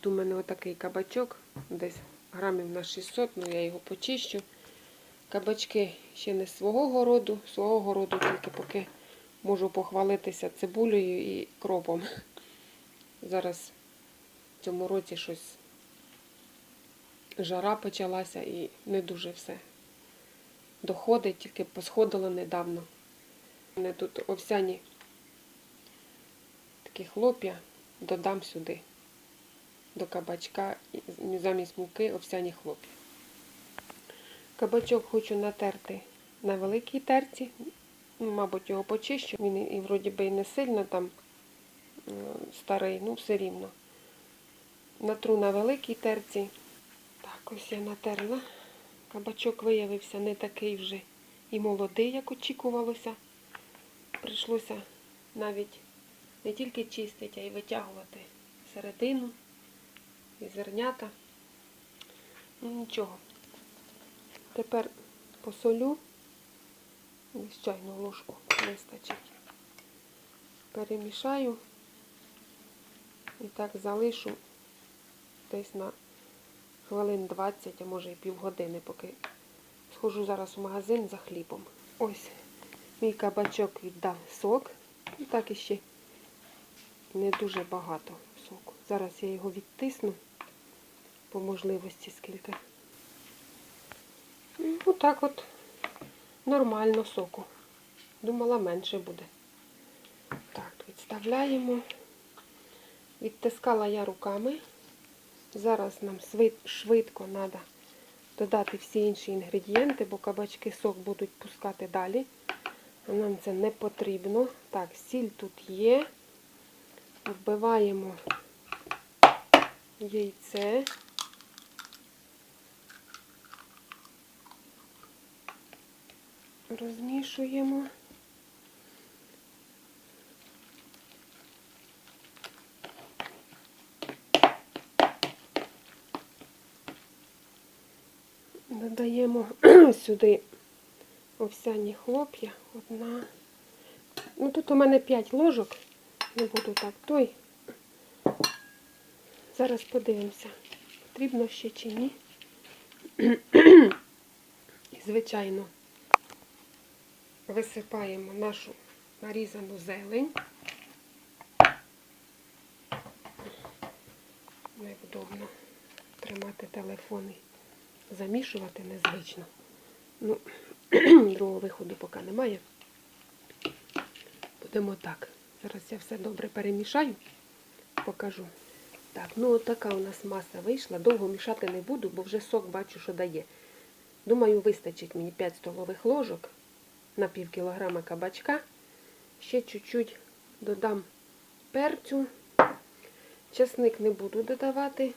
Тут у мене отакий кабачок, десь грамів на 600, ну я його почищу. Кабачки ще не з свого городу, свого городу тільки поки можу похвалитися цибулею і кропом. Зараз в цьому році щось жара почалася і не дуже все доходить, тільки посходило недавно. У мене тут овсяні такі хлоп'я додам сюди до кабачка замість муки овсяні хлоп'я. Кабачок хочу натерти на великій терці. Мабуть, його почищу. Він і вроді би і не сильно там старий, ну все рівно. Натру на великій терці. Так, ось я натерла. Кабачок виявився не такий вже і молодий, як очікувалося. Прийшлося навіть не тільки чистити, а й витягувати середину і зернята. Ну нічого. Тепер посолю. Чайну ложку вистачить. Перемішаю і так залишу десь на хвилин 20, а може і півгодини, поки схожу зараз в магазин за хлібом. Ось мій кабачок віддав сок. І так іще не дуже багато соку. Зараз я його відтисну по можливості скільки. Отак от нормально соку. Думала, менше буде. Так, відставляємо. Відтискала я руками. Зараз нам швидко треба додати всі інші інгредієнти, бо кабачки сок будуть пускати далі. Нам це не потрібно. Так, сіль тут є. Вбиваємо яйце. Розмішуємо. Додаємо сюди овсяні хлоп'я. Одна. Ну тут у мене 5 ложок. Не буду так той. Зараз подивимося, потрібно ще чи ні. І, звичайно, висипаємо нашу нарізану зелень. Невдобно тримати телефон і замішувати незвично. Ну, другого виходу поки немає. Будемо так. Зараз я все добре перемішаю, покажу. Так, ну от така у нас маса вийшла. Довго мішати не буду, бо вже сок бачу, що дає. Думаю, вистачить мені 5 столових ложок на пів кілограма кабачка. Ще чуть-чуть додам перцю. Часник не буду додавати.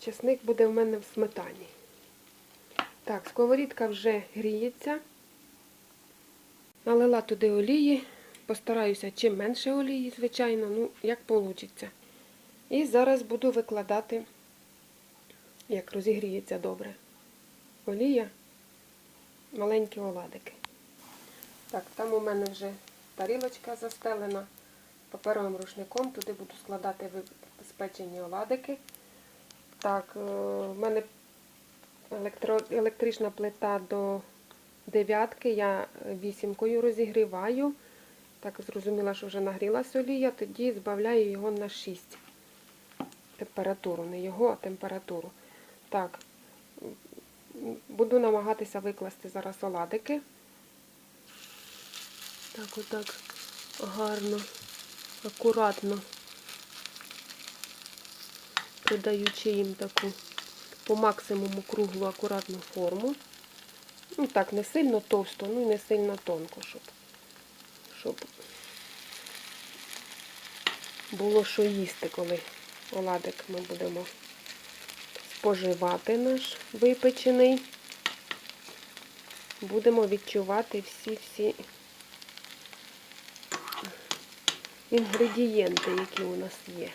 Часник буде в мене в сметані. Так, сковорідка вже гріється. Налила туди олії. Постараюся чим менше олії, звичайно, ну, як вийде. І зараз буду викладати, як розігріється добре. Олія, маленькі оладики. Так, там у мене вже тарілочка застелена паперовим рушником. Туди буду складати спечені оладики. Так, е, в мене електро, електрична плита до дев'ятки. Я вісімкою розігріваю. Так, зрозуміла, що вже нагрілася олія, тоді збавляю його на 6. Температуру, не його, а температуру. Так, буду намагатися викласти зараз оладики. Так, отак гарно, акуратно, придаючи їм таку по максимуму круглу акуратну форму. Ну так, не сильно товсто, ну і не сильно тонко, щоб, щоб було що їсти, коли оладик ми будемо споживати наш випечений. Будемо відчувати всі-всі інгредієнти, які у нас є.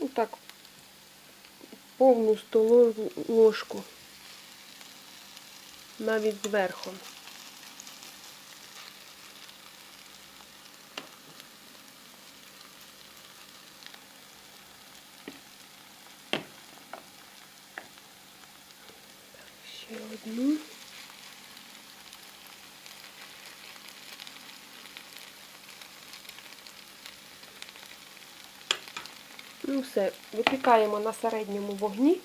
Ну так, повну столову ложку навіть зверху. Одну. Ну все, випікаємо на середньому вогні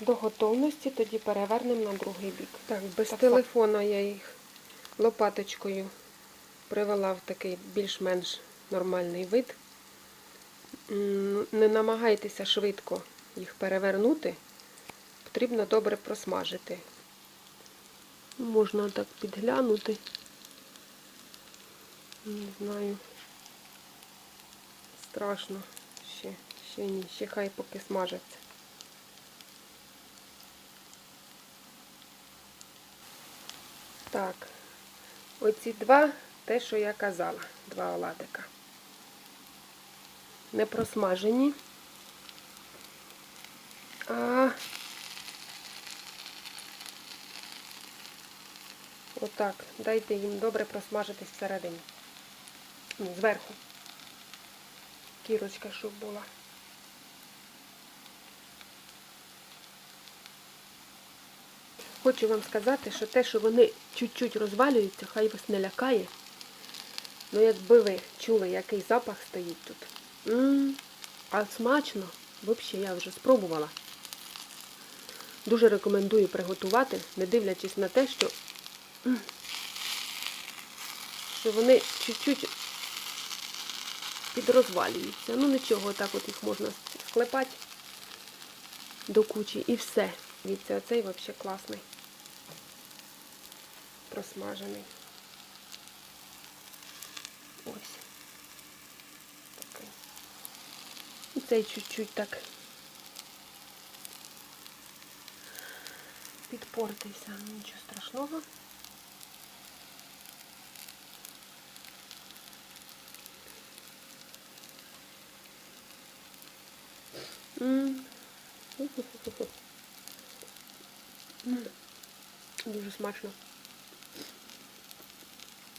до готовності, тоді перевернемо на другий бік. Так, без Так, телефона я їх лопаточкою привела в такий більш-менш нормальний вид. Не намагайтеся швидко їх перевернути, потрібно добре просмажити. Можна так підглянути. Не знаю. Страшно. Ще, ще ні, ще хай поки смажаться. Так, оці два, те, що я казала, два оладика. Не просмажені. А отак, дайте їм добре просмажитись всередині. Ну, зверху. Кірочка, щоб була. Хочу вам сказати, що те, що вони чуть-чуть розвалюються, хай вас не лякає. Ну, якби ви чули, який запах стоїть тут. м а смачно, взагалі, я вже спробувала. Дуже рекомендую приготувати, не дивлячись на те, що, м, що вони чуть-чуть підрозвалюються. Ну нічого, так от їх можна склепати до кучі і все. Дивіться, оцей взагалі класний. Просмажений. Ось. Такий. І цей чуть-чуть так підпортився. Нічого страшного. Дуже смачно.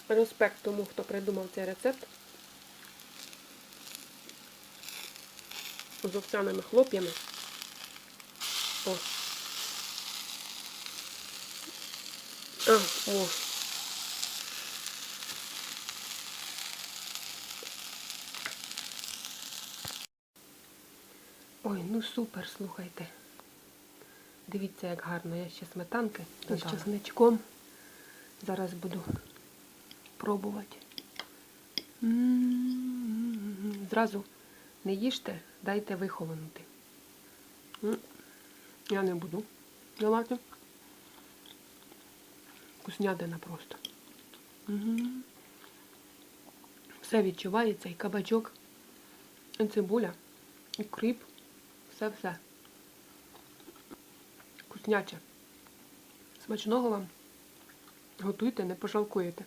Респект тому, хто придумав цей рецепт. З овсяними хлоп'ями. О. А, о. Ой, ну супер, слухайте. Дивіться, як гарно. Я ще сметанки з чесничком. Зараз буду пробувати. М. Зразу не їжте, дайте вихолонути. Я не буду. Давайте. Вкуснятина просто. Все відчувається, і кабачок, і цибуля, і кріп. Все-все. Вкусняче. Смачного вам. Готуйте, не пожалкуєте.